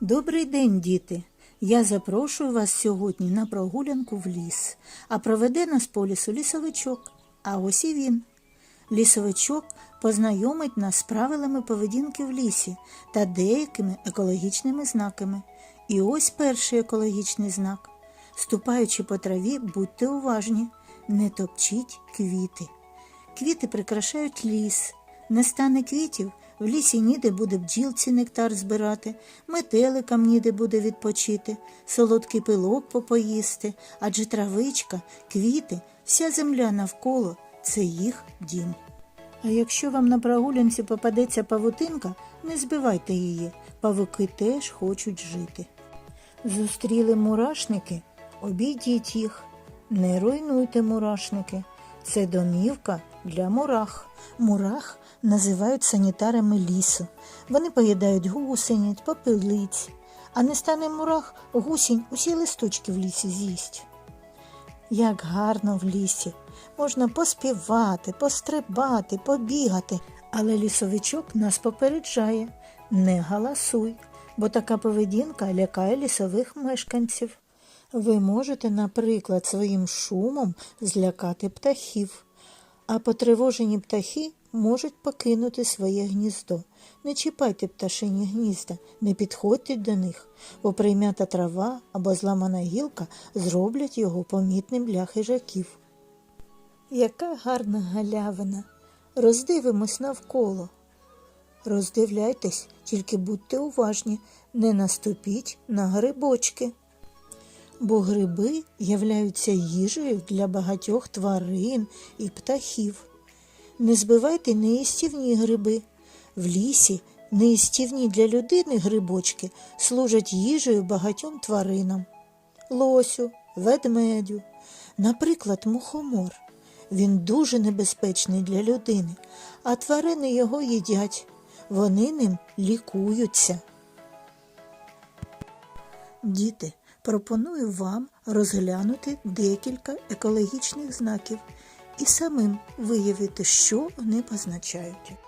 Добрий день, діти! Я запрошую вас сьогодні на прогулянку в ліс, а проведе нас по лісу лісовичок. А ось і він. Лісовичок познайомить нас з правилами поведінки в лісі та деякими екологічними знаками. І ось перший екологічний знак. Ступаючи по траві, будьте уважні, не топчіть квіти. Квіти прикрашають ліс. Не стане квітів, в лісі ніде буде бджілці нектар збирати, метеликам ніде буде відпочити, солодкий пилок попоїсти, адже травичка, квіти, вся земля навколо це їх дім. А якщо вам на прогулянці попадеться павутинка, не збивайте її, павуки теж хочуть жити. Зустріли мурашники, обійдіть їх, не руйнуйте мурашники. Це домівка для мурах. Мурах називають санітарами лісу. Вони поїдають гусениць, попелиць. А не стане мурах, гусінь усі листочки в лісі з'їсть. Як гарно в лісі. Можна поспівати, пострибати, побігати. Але лісовичок нас попереджає не галасуй, бо така поведінка лякає лісових мешканців. Ви можете, наприклад, своїм шумом злякати птахів, а потривожені птахи можуть покинути своє гніздо. Не чіпайте пташині гнізда, не підходьте до них, бо приймята трава або зламана гілка зроблять його помітним для хижаків. Яка гарна галявина. Роздивимось навколо. Роздивляйтесь, тільки будьте уважні, не наступіть на грибочки. Бо гриби являються їжею для багатьох тварин і птахів. Не збивайте неїстівні гриби. В лісі неїстівні для людини грибочки служать їжею багатьом тваринам лосю, ведмедю, наприклад, мухомор. Він дуже небезпечний для людини, а тварини його їдять. Вони ним лікуються. Діти, пропоную вам розглянути декілька екологічних знаків і самим виявити, що вони позначають.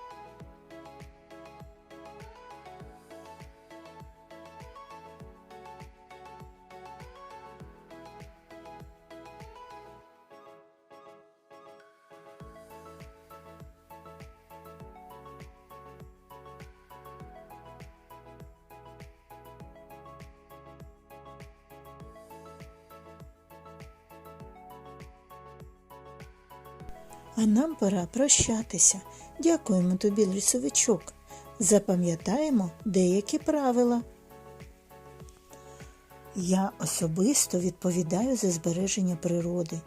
А нам пора прощатися. Дякуємо тобі, лісовичок. Запам'ятаємо деякі правила. Я особисто відповідаю за збереження природи.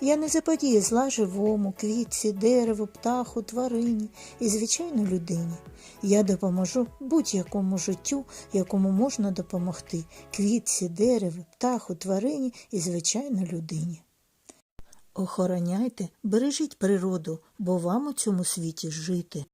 Я не заподію зла живому, квітці, дереву, птаху, тварині і, звичайно, людині. Я допоможу будь-якому життю, якому можна допомогти квітці, дереву, птаху, тварині і, звичайно, людині. Охороняйте, бережіть природу, бо вам у цьому світі жити.